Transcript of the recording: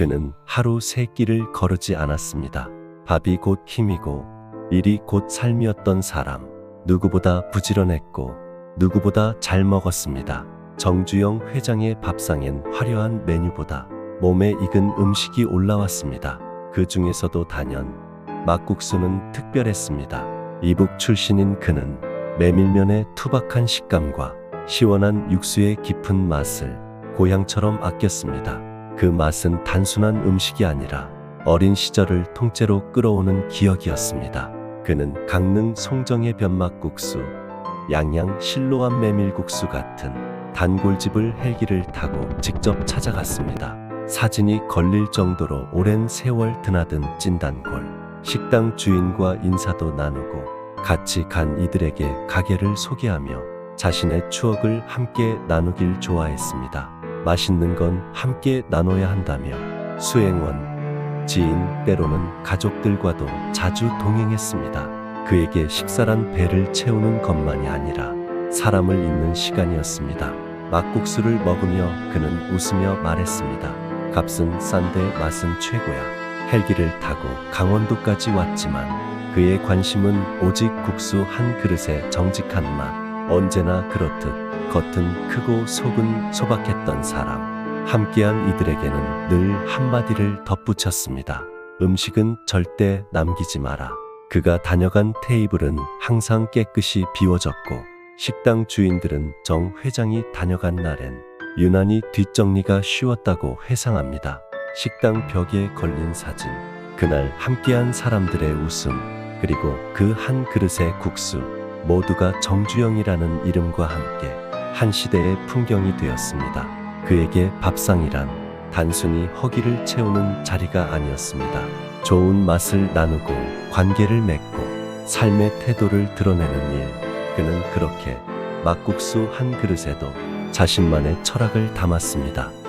그는 하루 세 끼를 거르지 않았습니다. 밥이 곧 힘이고 일이 곧 삶이었던 사람. 누구보다 부지런했고 누구보다 잘 먹었습니다. 정주영 회장의 밥상엔 화려한 메뉴보다 몸에 익은 음식이 올라왔습니다. 그 중에서도 단연 막국수는 특별했습니다. 이북 출신인 그는 메밀면의 투박한 식감과 시원한 육수의 깊은 맛을 고향처럼 아꼈습니다. 그 맛은 단순한 음식이 아니라 어린 시절을 통째로 끌어오는 기억이었습니다. 그는 강릉 송정의 변막국수, 양양 실로암 메밀국수 같은 단골집을 헬기를 타고 직접 찾아갔습니다. 사진이 걸릴 정도로 오랜 세월 드나든 찐단골. 식당 주인과 인사도 나누고 같이 간 이들에게 가게를 소개하며 자신의 추억을 함께 나누길 좋아했습니다. 맛있는 건 함께 나눠야 한다며 수행원, 지인, 때로는 가족들과도 자주 동행했습니다. 그에게 식사란 배를 채우는 것만이 아니라 사람을 잇는 시간이었습니다. 막국수를 먹으며 그는 웃으며 말했습니다. 값은 싼데 맛은 최고야. 헬기를 타고 강원도까지 왔지만 그의 관심은 오직 국수 한 그릇의 정직한 맛. 언제나 그렇듯 겉은 크고 속은 소박했던 사람. 함께한 이들에게는 늘 한마디를 덧붙였습니다. 음식은 절대 남기지 마라. 그가 다녀간 테이블은 항상 깨끗이 비워졌고 식당 주인들은 정 회장이 다녀간 날엔 유난히 뒷정리가 쉬웠다고 회상합니다. 식당 벽에 걸린 사진, 그날 함께한 사람들의 웃음, 그리고 그 한 그릇의 국수, 모두가 정주영이라는 이름과 함께 한 시대의 풍경이 되었습니다. 그에게 밥상이란 단순히 허기를 채우는 자리가 아니었습니다. 좋은 맛을 나누고 관계를 맺고 삶의 태도를 드러내는 일. 그는 그렇게 막국수 한 그릇에도 자신만의 철학을 담았습니다.